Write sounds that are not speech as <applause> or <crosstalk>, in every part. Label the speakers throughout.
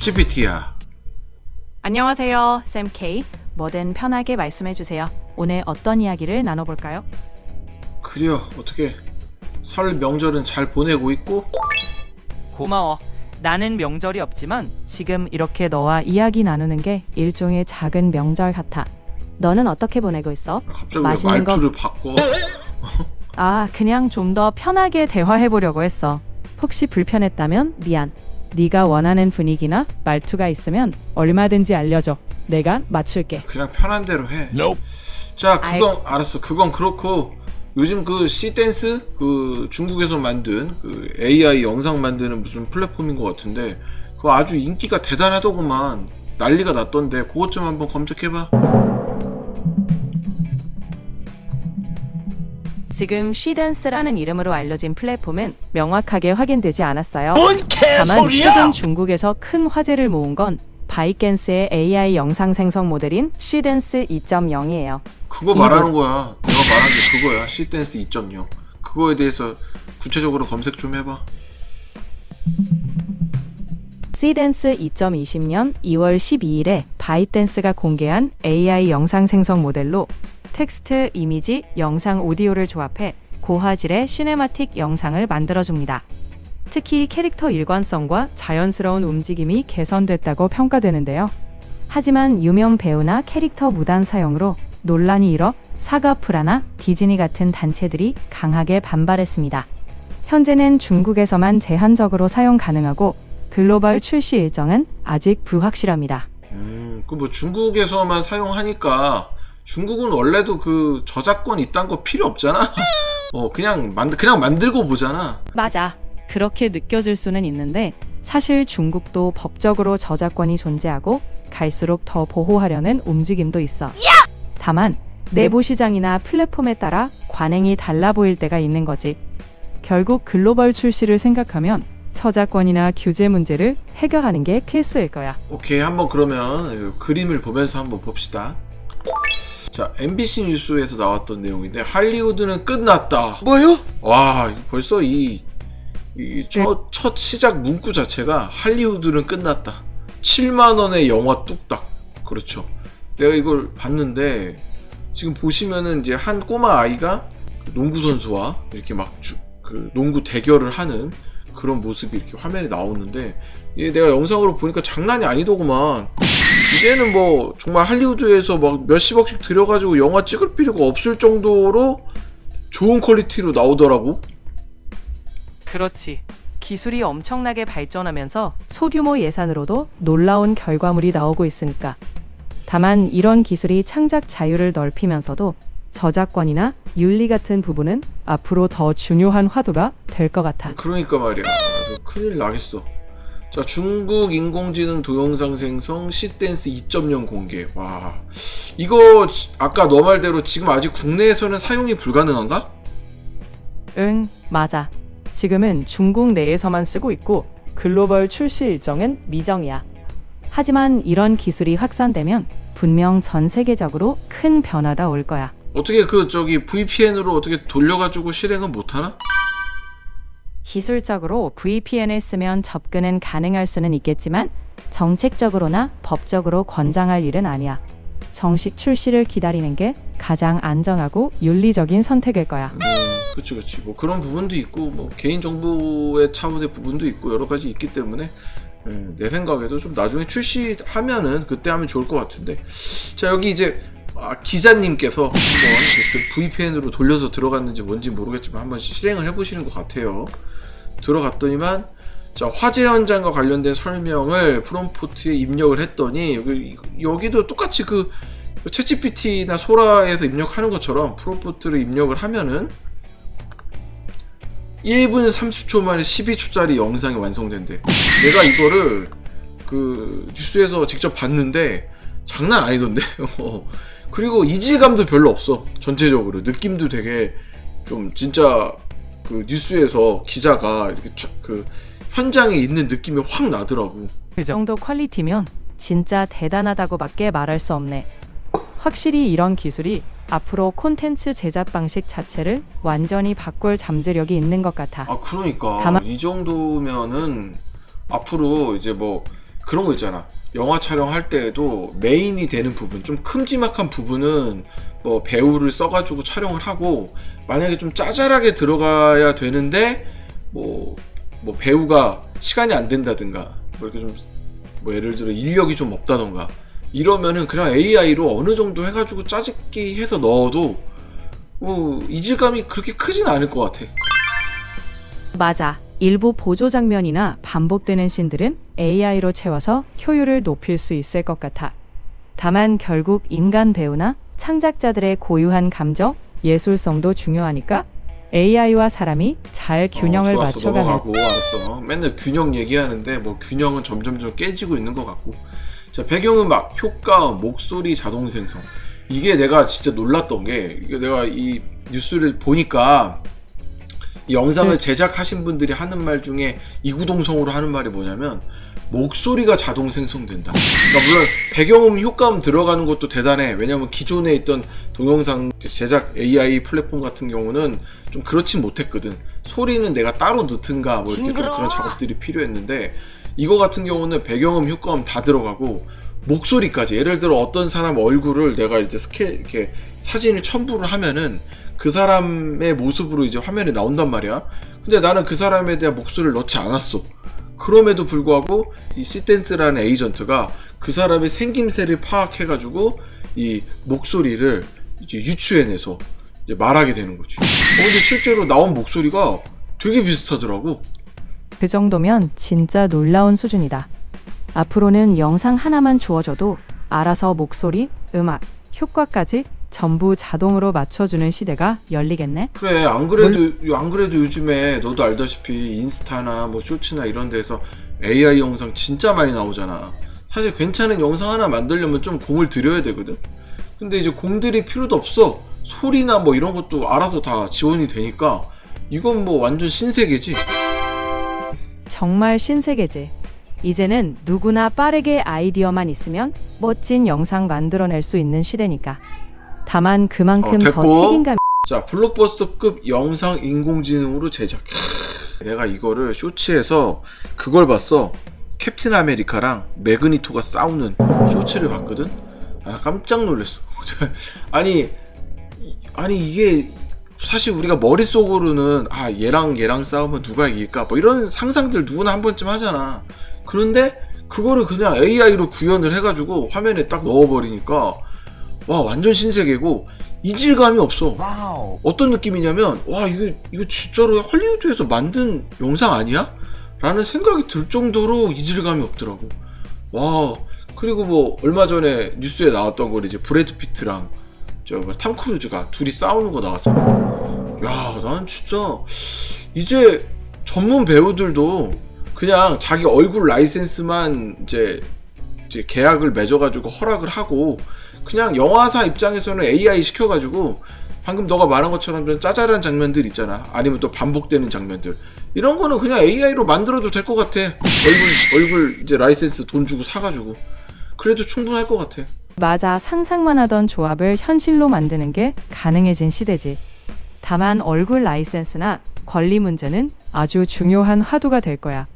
Speaker 1: GPT야.
Speaker 2: 안녕하세요, 샘 K. 뭐든 편하게 말씀해 주세요. 오늘 어떤 이야기를 나눠볼까요?
Speaker 1: 그래요. 어떻게 설 명절은 잘 보내고 있고?
Speaker 2: 고마워. 나는 명절이 없지만 지금 이렇게 너와 이야기 나누는 게 일종의 작은 명절 같아. 너는 어떻게 보내고 있어?
Speaker 1: 갑자기 왜
Speaker 2: 맛있는 거-
Speaker 1: 말투를 바꿔?
Speaker 2: 아, 그냥 좀 더 편하게 대화해 보려고 했어. 혹시 불편했다면 미안. 네가 원하는 분위기나 말투가 있으면 얼마든지 알려줘. 내가 맞출게.
Speaker 1: 그냥 편한 대로 해. 자, 그건 알았어. 그건 그렇고 요즘 그 C 댄스 그 중국에서 만든 그 AI 영상 만드는 무슨 플랫폼인 것 같은데 그거 아주 인기가 대단하더구만. 난리가 났던데 그것 좀 한번 검색해봐.
Speaker 2: 지금 쉬댄스라는 이름으로 알려진 플랫폼은 명확하게 확인되지 않았어요. 다만 최근 중국에서 큰 화제를 모은 건 바이켄스의 AI 영상 생성 모델인 쉬댄스 2.0이에요.
Speaker 1: 그거 말하는 거야. 내가 말한 게 그거야. C 댄스 2.0. 그거에 대해서 구체적으로 검색 좀 해봐.
Speaker 2: 시댄스 2020년 2월 12일에 바이댄스가 공개한 AI 영상 생성 모델로 텍스트, 이미지, 영상, 오디오를 조합해 고화질의 시네마틱 영상을 만들어줍니다. 특히 캐릭터 일관성과 자연스러운 움직임이 개선됐다고 평가되는데요. 하지만 유명 배우나 캐릭터 무단 사용으로 논란이 일어 사가프라나 디즈니 같은 단체들이 강하게 반발했습니다. 현재는 중국에서만 제한적으로 사용 가능하고 글로벌 출시 일정은 아직 불확실합니다.
Speaker 1: 음, 그 뭐 중국에서만 사용하니까 중국은 원래도 그 저작권 이딴 거 필요 없잖아. <laughs> 어, 그냥 만 그냥 만들고 보잖아.
Speaker 2: 맞아. 그렇게 느껴질 수는 있는데 사실 중국도 법적으로 저작권이 존재하고 갈수록 더 보호하려는 움직임도 있어. 다만 내부 시장이나 플랫폼에 따라 관행이 달라 보일 때가 있는 거지. 결국 글로벌 출시를 생각하면 저작권이나 규제 문제를 해결하는 게 필수일 거야.
Speaker 1: 오케이, 한번 그러면 이 그림을 보면서 한번 봅시다. 자, MBC 뉴스에서 나왔던 내용인데 할리우드는 끝났다.
Speaker 3: 뭐요?
Speaker 1: 와, 벌써 이, 이 첫, 첫 시작 문구 자체가 할리우드는 끝났다. 7만 원의 영화 뚝딱. 그렇죠. 내가 이걸 봤는데 지금 보시면은 이제 한 꼬마 아이가 그 농구 선수와 이렇게 막그 농구 대결을 하는 그런 모습이 이렇게 화면에 나오는데 이게 내가 영상으로 보니까 장난이 아니더구만. 이제는 뭐 정말 할리우드에서 막 몇십억씩 들여가지고 영화 찍을 필요가 없을 정도로 좋은 퀄리티로 나오더라고.
Speaker 2: 그렇지. 기술이 엄청나게 발전하면서 소규모 예산으로도 놀라운 결과물이 나오고 있으니까. 다만 이런 기술이 창작 자유를 넓히면서도 저작권이나 윤리 같은 부분은 앞으로 더 중요한 화두가 될 것 같아.
Speaker 1: 그러니까 말이야. 큰일 나겠어. 자, 중국 인공지능 동영상 생성 시댄스 2.0 공개. 와. 이거 지- 아까 너 말대로 지금 아직 국내에서는 사용이 불가능한가?
Speaker 2: 응, 맞아. 지금은 중국 내에서만 쓰고 있고 글로벌 출시 일정은 미정이야. 하지만 이런 기술이 확산되면 분명 전 세계적으로 큰 변화가 올 거야.
Speaker 1: 어떻게 그 저기 VPN으로 어떻게 돌려가지고 실행은 못하나?
Speaker 2: 기술적으로 VPN을 쓰면 접근은 가능할 수는 있겠지만 정책적으로나 법적으로 권장할 일은 아니야. 정식 출시를 기다리는 게 가장 안전하고 윤리적인 선택일 거야.
Speaker 1: 음, 그치 그치. 뭐 그런 부분도 있고 뭐 개인 정보의 차원의 부분도 있고 여러 가지 있기 때문에 음, 내 생각에도 좀 나중에 출시하면은 그때 하면 좋을 것 같은데. 자 여기 이제 아, 기자님께서 한번 그 VPN으로 돌려서 들어갔는지 뭔지 모르겠지만 한번 실행을 해보시는 것 같아요. 들어갔더니만 자 화재 현장과 관련된 설명을 프롬포트에 입력을 했더니 여기 여기도 똑같이 그 챗GPT나 소라에서 입력하는 것처럼 프롬포트를 입력을 하면은 1분 30초 만에 12초짜리 영상이 완성된대. 내가 이거를 그 뉴스에서 직접 봤는데 장난 아니던데. <laughs> 어. 그리고 이질감도 별로 없어. 전체적으로 느낌도 되게 좀 진짜 그 뉴스에서 기자가 이렇게 촥그 현장에 있는 느낌이 확 나더라고.
Speaker 2: 그 정도 퀄리티면 진짜 대단하다고밖에 말할 수 없네. 확실히 이런 기술이 앞으로 콘텐츠 제작 방식 자체를 완전히 바꿀 잠재력이 있는 것 같아.
Speaker 1: 아 그러니까
Speaker 2: 다만-
Speaker 1: 이 정도면은 앞으로 이제 뭐 그런 거 있잖아 영화 촬영할 때에도 메인이 되는 부분 좀 큼지막한 부분은 뭐 배우를 써가지고 촬영을 하고 만약에 좀 짜잘하게 들어가야 되는데 뭐, 뭐 배우가 시간이 안 된다든가 뭐 이렇게 좀 뭐 예를 들어 인력이 좀 없다던가 이러면은 그냥 AI로 어느 정도 해가지고 짜집기 해서 넣어도 뭐 이질감이 그렇게 크진 않을 것 같아.
Speaker 2: 맞아. 일부 보조 장면이나 반복되는 씬들은 AI로 채워서 효율을 높일 수 있을 것 같아. 다만 결국 인간 배우나 창작자들의 고유한 감정, 예술성도 중요하니까 AI와 사람이 잘 균형을
Speaker 1: 어, 좋았어,
Speaker 2: 맞춰가면
Speaker 1: 넘어가고 알았어. 맨날 균형 얘기하는데 뭐 균형은 점점점 깨지고 있는 것 같고. 자 배경음악, 효과, 목소리 자동 생성. 이게 내가 진짜 놀랐던 게 이게 내가 이 뉴스를 보니까 이 영상을
Speaker 2: 네.
Speaker 1: 제작하신 분들이 하는 말 중에 이구동성으로 하는 말이 뭐냐면 목소리가 자동 생성된다. 그러니까 물론 배경음 효과음 들어가는 것도 대단해. 왜냐면 기존에 있던 동영상 제작 AI 플랫폼 같은 경우는 좀 그렇진 못했거든. 소리는 내가 따로 넣든가 뭐 이렇게 좀 그런 작업들이 필요했는데 이거 같은 경우는 배경음 효과음 다 들어가고 목소리까지 예를 들어 어떤 사람 얼굴을 내가 이제 스케 이렇게 사진을 첨부를 하면은 그 사람의 모습으로 이제 화면에 나온단 말이야. 근데 나는 그 사람에 대한 목소리를 넣지 않았어. 그럼에도 불구하고 이 시댄스라는 에이전트가 그 사람의 생김새를 파악해가지고 이 목소리를 이제 유추해내서 이제 말하게 되는 거지. 어, 근데 실제로 나온 목소리가 되게 비슷하더라고.
Speaker 2: 그 정도면 진짜 놀라운 수준이다. 앞으로는 영상 하나만 주어져도 알아서 목소리, 음악, 효과까지 전부 자동으로 맞춰주는 시대가 열리겠네.
Speaker 1: 그래 안 그래도 안 그래도 요즘에 너도 알다시피 인스타나 뭐 쇼츠나 이런 데서 AI 영상 진짜 많이 나오잖아. 사실 괜찮은 영상 하나 만들려면 좀 공을 들여야 되거든. 근데 이제 공 들일 필요도 없어. 소리나 뭐 이런 것도 알아서 다 지원이 되니까 이건 뭐 완전 신세계지.
Speaker 2: 정말 신세계지. 이제는 누구나 빠르게 아이디어만 있으면 멋진 영상 만들어낼 수 있는 시대니까. 다만 그만큼
Speaker 1: 어,
Speaker 2: 더
Speaker 1: 됐고.
Speaker 2: 책임감
Speaker 1: 자, 블록버스터급 영상 인공지능으로 제작. 내가 이거를 쇼츠에서 그걸 봤어. 캡틴 아메리카랑 매그니토가 싸우는 쇼츠를 봤거든. 아, 깜짝 놀랐어. <laughs> 아니, 이- 아니 이게 사실 우리가 머릿속으로는 아, 얘랑 얘랑 싸우면 누가 이길까? 뭐 이런 상상들 누구나 한 번쯤 하잖아. 그런데 그거를 그냥 AI로 구현을 해가지고 화면에 딱 넣어버리니까 와, 완전 신세계고 이질감이 없어. 어떤 느낌이냐면 와 이거 이거 진짜로 헐리우드에서 만든 영상 아니야? 라는 생각이 들 정도로 이질감이 없더라고. 와 그리고 뭐 얼마 전에 뉴스에 나왔던 거 이제 브래드 피트랑 저탐 크루즈가 둘이 싸우는 거 나왔잖아. 야, 난 진짜 이제 전문 배우들도 그냥 자기 얼굴 라이센스만 이제 이제 계약을 맺어가지고 허락을 하고 그냥 영화사 입장에서는 AI 시켜가지고 방금 너가 말한 것처럼 좀 짜잘한 장면들 있잖아. 아니면 또 반복되는 장면들. 이런 거는 그냥 AI로 만들어도 될 것 같아. 얼굴, 얼굴 이제 라이센스 돈 주고 사가지고. 그래도 충분할 것 같아.
Speaker 2: 맞아 상상만 하던 조합을 현실로 만드는 게 가능해진 시대지. 다만 얼굴 라이센스나 권리 문제는 아주 중요한 화두가 될 거야.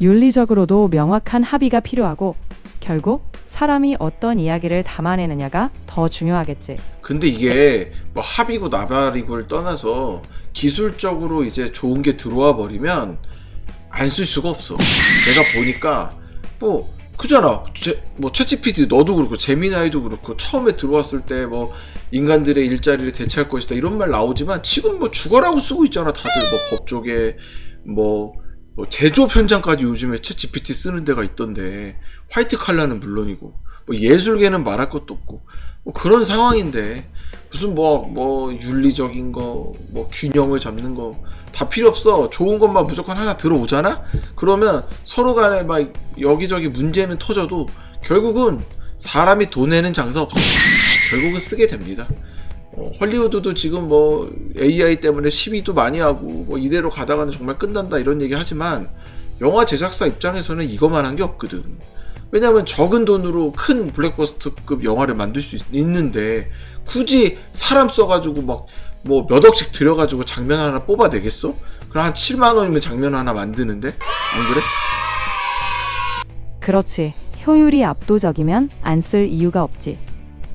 Speaker 2: 윤리적으로도 명확한 합의가 필요하고 결국 사람이 어떤 이야기를 담아내느냐가 더 중요하겠지.
Speaker 1: 근데 이게 뭐 합이고 나발이고를 떠나서 기술적으로 이제 좋은 게 들어와 버리면 안 쓸 수가 없어. 내가 보니까 뭐 그잖아. 제, 뭐 챗GPT 너도 그렇고 제미나이도 그렇고 처음에 들어왔을 때 뭐 인간들의 일자리를 대체할 것이다. 이런 말 나오지만 지금 뭐 죽어라고 쓰고 있잖아. 다들. 뭐 법조계 뭐, 뭐 제조업 현장까지 요즘에 챗GPT 쓰는 데가 있던데. 화이트 칼라는 물론이고. 뭐 예술계는 말할 것도 없고. 뭐 그런 상황인데 무슨 뭐뭐 윤리적인 거 뭐 균형을 잡는 거 다 필요 없어. 좋은 것만 무조건 하나 들어오잖아? 그러면 서로 간에 막 여기저기 문제는 터져도 결국은 사람이 돈 내는 장사 없어. 결국은 쓰게 됩니다. 어, 헐리우드도 지금 뭐 AI 때문에 시위도 많이 하고 뭐 이대로 가다가는 정말 끝난다 이런 얘기 하지만 영화 제작사 입장에서는 이거만 한 게 없거든 왜냐하면 적은 돈으로 큰 블랙버스터급 영화를 만들 수 있, 있는데 굳이 사람 써가지고 막 뭐 몇 억씩 들여가지고 장면 하나 뽑아내겠어? 그럼 한 7만 원이면 장면 하나 만드는데 안 그래?
Speaker 2: 그렇지. 효율이 압도적이면 안 쓸 이유가 없지.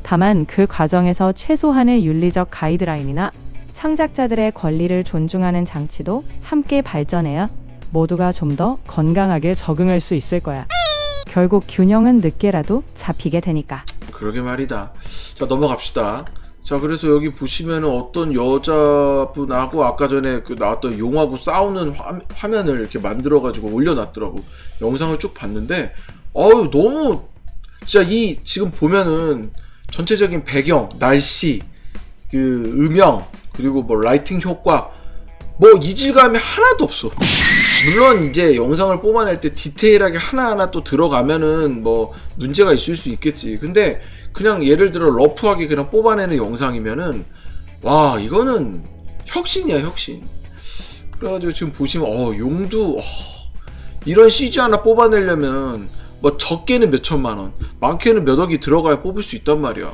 Speaker 2: 다만 그 과정에서 최소한의 윤리적 가이드라인이나 창작자들의 권리를 존중하는 장치도 함께 발전해야 모두가 좀 더 건강하게 적응할 수 있을 거야. 결국 균형은 늦게라도 잡히게 되니까.
Speaker 1: 그러게 말이다. 자 넘어갑시다. 자 그래서 여기 보시면은 어떤 여자분하고 아까 전에 그 나왔던 용하고 싸우는 화, 화면을 이렇게 만들어 가지고 올려놨더라고. 영상을 쭉 봤는데 어유 너무 진짜 이 지금 보면은 전체적인 배경, 날씨, 그 음영 그리고 뭐 라이팅 효과 뭐 이질감이 하나도 없어. 물론 이제 영상을 뽑아낼 때 디테일하게 하나하나 또 들어가면은 뭐 문제가 있을 수 있겠지. 근데 그냥 예를 들어 러프하게 그냥 뽑아내는 영상이면은 와 이거는 혁신이야 혁신. 그래가지고 지금 보시면 어 용도 어, 이런 CG 하나 뽑아내려면 뭐 적게는 몇 천만 원, 많게는 몇 억이 들어가야 뽑을 수 있단 말이야.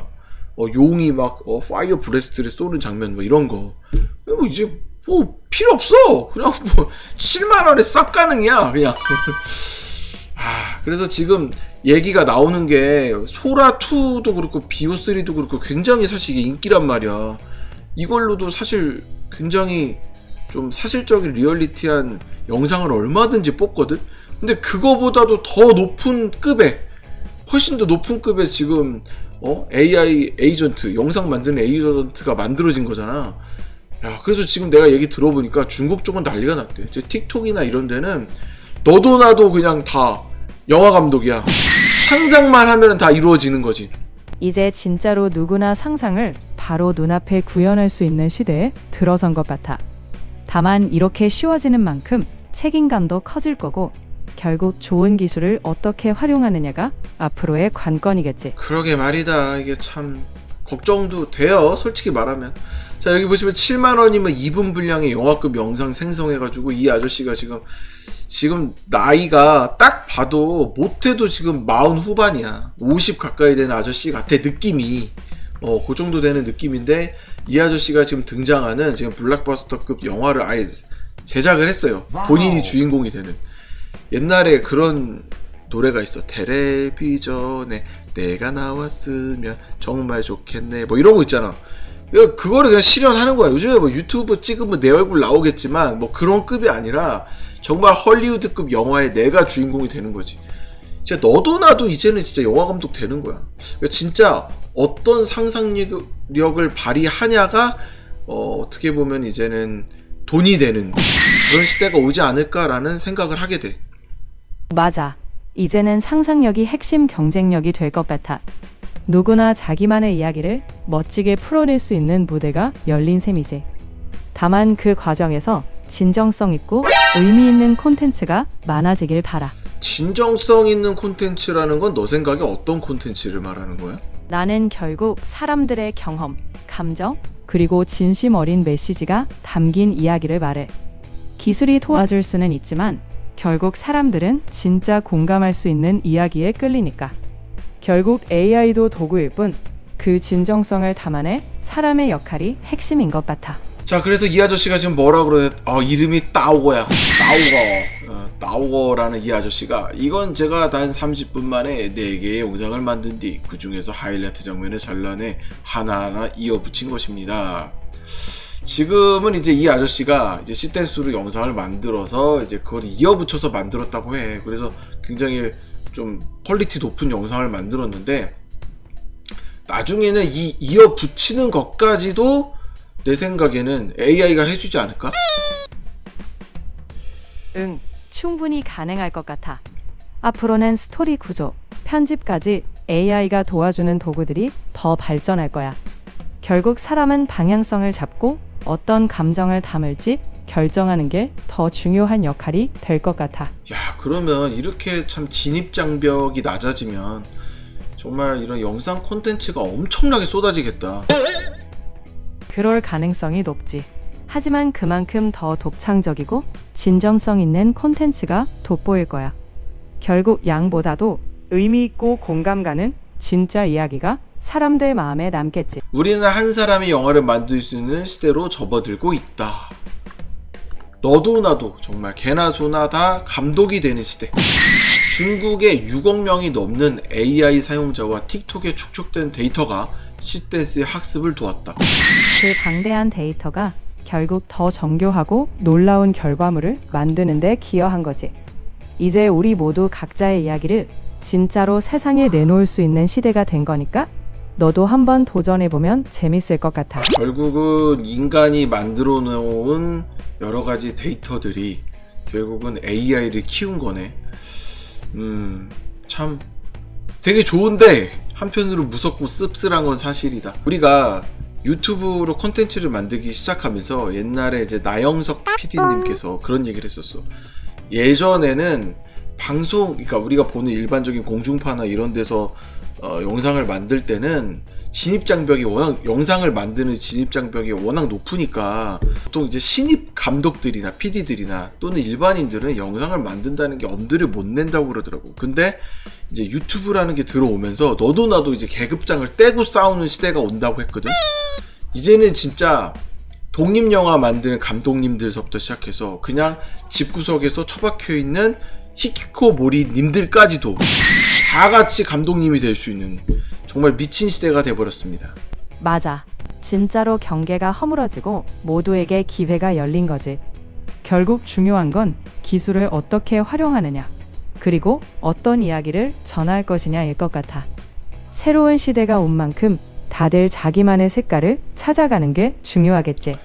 Speaker 1: 어 용이 막 어, 파이어 브레스트를 쏘는 장면 뭐 이런 거. 뭐 이제 뭐 필요 없어. 그냥 뭐 7만 원에 쌉 가능이야. 그냥. <laughs> 아, 그래서 지금 얘기가 나오는 게 소라 2도 그렇고 비오 3도 그렇고 굉장히 사실 이게 인기란 말이야. 이걸로도 사실 굉장히 좀 사실적인 리얼리티한 영상을 얼마든지 뽑거든. 근데 그거보다도 더 높은 급에 훨씬 더 높은 급의 지금 어? AI 에이전트 영상 만드는 에이전트가 만들어진 거잖아. 야, 그래서 지금 내가 얘기 들어보니까 중국 쪽은 난리가 났대. 이제 틱톡이나 이런 데는 너도 나도 그냥 다 영화 감독이야. 상상만 하면 다 이루어지는 거지.
Speaker 2: 이제 진짜로 누구나 상상을 바로 눈앞에 구현할 수 있는 시대에 들어선 것 같아. 다만 이렇게 쉬워지는 만큼 책임감도 커질 거고 결국 좋은 기술을 어떻게 활용하느냐가 앞으로의 관건이겠지.
Speaker 1: 그러게 말이다. 이게 참 걱정도 돼요. 솔직히 말하면. 자 여기 보시면 7만 원이면 2분 분량의 영화급 영상 생성해가지고 이 아저씨가 지금 지금 나이가 딱 봐도 못해도 지금 마흔 후반이야. 50 가까이 되는 아저씨 같아 느낌이. 어, 그 정도 되는 느낌인데 이 아저씨가 지금 등장하는 지금 블락버스터급 영화를 아예 제작을 했어요. 본인이 주인공이 되는. 옛날에 그런 노래가 있어. 텔레비전에 내가 나왔으면 정말 좋겠네. 뭐 이런 거 있잖아. 야, 그거를 그냥 실현하는 거야. 요즘에 뭐 유튜브 찍으면 내 얼굴 나오겠지만 뭐 그런 급이 아니라 정말 헐리우드급 영화에 내가 주인공이 되는 거지. 진짜 너도 나도 이제는 진짜 영화 감독 되는 거야. 그러니까 진짜 어떤 상상력을 발휘하냐가 어, 어떻게 보면 이제는 돈이 되는 그런 시대가 오지 않을까라는 생각을 하게 돼.
Speaker 2: 맞아. 이제는 상상력이 핵심 경쟁력이 될 것 같아. 누구나 자기만의 이야기를 멋지게 풀어낼 수 있는 무대가 열린 셈이지. 다만 그 과정에서 진정성 있고 의미 있는 콘텐츠가 많아지길 바라.
Speaker 1: 진정성 있는 콘텐츠라는 건 너 생각에 어떤 콘텐츠를 말하는 거야?
Speaker 2: 나는 결국 사람들의 경험, 감정, 그리고 진심 어린 메시지가 담긴 이야기를 말해. 기술이 도와줄 수는 있지만 결국 사람들은 진짜 공감할 수 있는 이야기에 끌리니까. 결국 AI도 도구일 뿐 그 진정성을 담아내 사람의 역할이 핵심인 것 같아.
Speaker 1: 자, 그래서 이 아저씨가 지금 뭐라 그러냐? 어, 이름이 따오거야. 따오거. 어, 따오거라는 이 아저씨가 이건 제가 단 30분 만에 4개의 영상을 만든 뒤 그 중에서 하이라이트 장면을 잘라내 하나하나 이어붙인 것입니다. 지금은 이제 이 아저씨가 이제 시댄스로 영상을 만들어서 이제 그걸 이어붙여서 만들었다고 해. 그래서 굉장히 좀 퀄리티 높은 영상을 만들었는데 나중에는 이 이어붙이는 것까지도 내 생각에는 AI가 해주지 않을까?
Speaker 2: 응, 충분히 가능할 것 같아. 앞으로는 스토리 구조, 편집까지 AI가 도와주는 도구들이 더 발전할 거야. 결국 사람은 방향성을 잡고 어떤 감정을 담을지 결정하는 게 더 중요한 역할이 될 것 같아.
Speaker 1: 야, 그러면 이렇게 참 진입 장벽이 낮아지면 정말 이런 영상 콘텐츠가 엄청나게 쏟아지겠다.
Speaker 2: 그럴 가능성이 높지. 하지만 그만큼 더 독창적이고 진정성 있는 콘텐츠가 돋보일 거야. 결국 양보다도 의미 있고 공감 가는 진짜 이야기가 사람들 마음에 남겠지.
Speaker 1: 우리는 한 사람이 영화를 만들 수 있는 시대로 접어들고 있다. 너도 나도 정말 개나 소나 다 감독이 되는 시대. 중국의 6억 명이 넘는 AI 사용자와 틱톡에 축적된 데이터가 시댄스의 학습을 도왔다.
Speaker 2: 그 방대한 데이터가 결국 더 정교하고 놀라운 결과물을 만드는데 기여한 거지. 이제 우리 모두 각자의 이야기를 진짜로 세상에 내놓을 수 있는 시대가 된 거니까 너도 한번 도전해보면 재밌을 것 같아.
Speaker 1: 결국은 인간이 만들어 놓은 여러 가지 데이터들이 결국은 AI를 키운 거네. 음, 참 되게 좋은데 한편으로 무섭고 씁쓸한 건 사실이다. 우리가 유튜브로 콘텐츠를 만들기 시작하면서 옛날에 이제 나영석 PD님께서 그런 얘기를 했었어. 예전에는 방송, 그러니까 우리가 보는 일반적인 공중파나 이런 데서 어, 영상을 만들 때는 진입 장벽이 워낙 영상을 만드는 진입 장벽이 워낙 높으니까 보통 이제 신입 감독들이나 PD들이나 또는 일반인들은 영상을 만든다는 게 엄두를 못 낸다고 그러더라고. 근데 이제 유튜브라는 게 들어오면서 너도 나도 이제 계급장을 떼고 싸우는 시대가 온다고 했거든. 이제는 진짜 독립 영화 만드는 감독님들서부터 시작해서 그냥 집구석에서 처박혀 있는 히키코 모리 님들까지도 다 같이 감독님이 될 수 있는 정말 미친 시대가 돼버렸습니다.
Speaker 2: 맞아. 진짜로 경계가 허물어지고 모두에게 기회가 열린 거지. 결국 중요한 건 기술을 어떻게 활용하느냐, 그리고 어떤 이야기를 전할 것이냐일 것 같아. 새로운 시대가 온 만큼 다들 자기만의 색깔을 찾아가는 게 중요하겠지.